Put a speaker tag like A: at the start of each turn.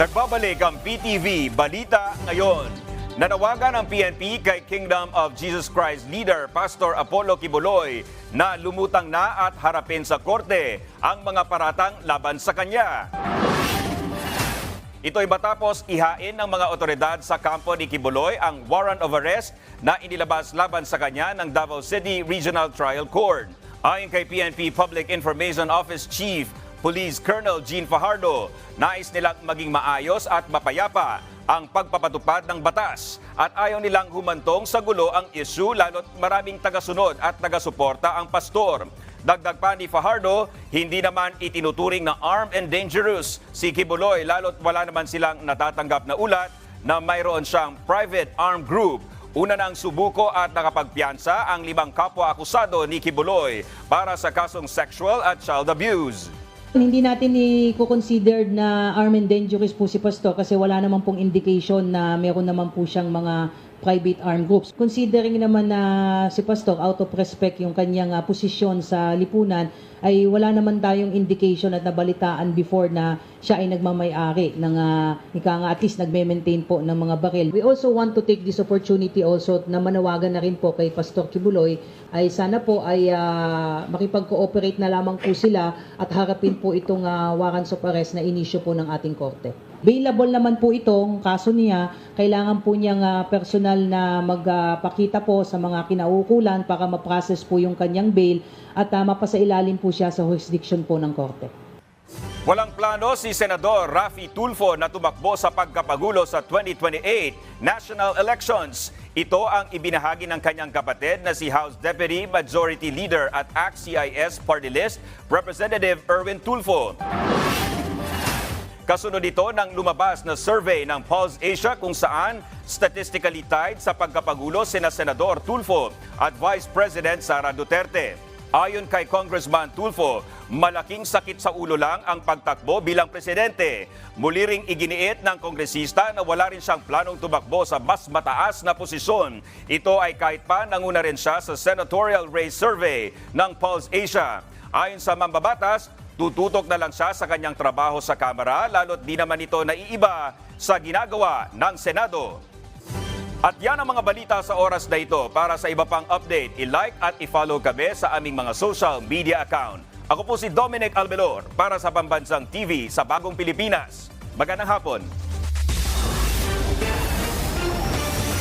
A: Nagbabalik ang PTV Balita ngayon. Nanawagan ang PNP kay Kingdom of Jesus Christ leader Pastor Apollo Kibuloy na lumutang na at harapin sa korte ang mga paratang laban sa kanya. Ito'y matapos ihain ng mga otoridad sa kampo ni Kibuloy ang warrant of arrest na inilabas laban sa kanya ng Davao City Regional Trial Court. Ayon kay PNP Public Information Office Chief Police Colonel Gene Fajardo, nais nilang maging maayos at mapayapa ang pagpapatupad ng batas at ayaw nilang humantong sa gulo ang issue lalo't maraming tagasunod at tagasuporta ang pastor. Dagdag pa ni Fajardo, hindi naman itinuturing na armed and dangerous si Kibuloy lalo't wala naman silang natatanggap na ulat na mayroon siyang private armed group. Una nang subuko at nakapagpiansa ang limang kapwa-akusado ni Kibuloy para sa kasong sexual at child abuse.
B: Hindi natin i-consider na armed and dangerous po si Pastor kasi wala naman pong indication na meron naman po siyang mga private armed groups. Considering naman na si Pastor out of respect yung kanyang ah, posisyon sa lipunan ay wala naman tayong indication at nabalitaan before na siya ay nagmamay-ari ng uh, ika nga at least nagme-maintain po ng mga baril. We also want to take this opportunity also na manawagan na rin po kay Pastor Kibuloy ay sana po ay ah, makipag-cooperate na lamang po sila at harapin po itong ah, warrants of arrest na inisyo po ng ating korte. Bailable naman po itong kaso niya. Kailangan po niyang ah, personal na magpakita po sa mga kinaukulan para ma-process po yung kanyang bail at ah, mapasailalim siya sa jurisdiction po ng korte.
A: Walang plano si Senador Rafi Tulfo na tumakbo sa pagkapagulo sa 2028 national elections. Ito ang ibinahagi ng kanyang kapatid na si House Deputy Majority Leader at ACT-CIS Party List, Representative Erwin Tulfo. Kasunod ito ng lumabas na survey ng Pulse Asia kung saan statistically tied sa pagkapagulo sina Senador Tulfo at Vice President Sara Duterte. Ayon kay Congressman Tulfo, malaking sakit sa ulo lang ang pagtakbo bilang presidente. Muli ring iginiit ng kongresista na wala rin siyang planong tumakbo sa mas mataas na posisyon. Ito ay kahit pa nanguna rin siya sa senatorial race survey ng Pulse Asia. Ayon sa mambabatas, tututok na lang siya sa kanyang trabaho sa Kamara lalo't di naman ito naiiba sa ginagawa ng Senado. At yan ang mga balita sa oras na ito. Para sa iba pang update, i-like at i-follow kami sa aming mga social media account. Ako po si Dominic Albelor para sa Pambansang TV sa Bagong Pilipinas. Magandang hapon.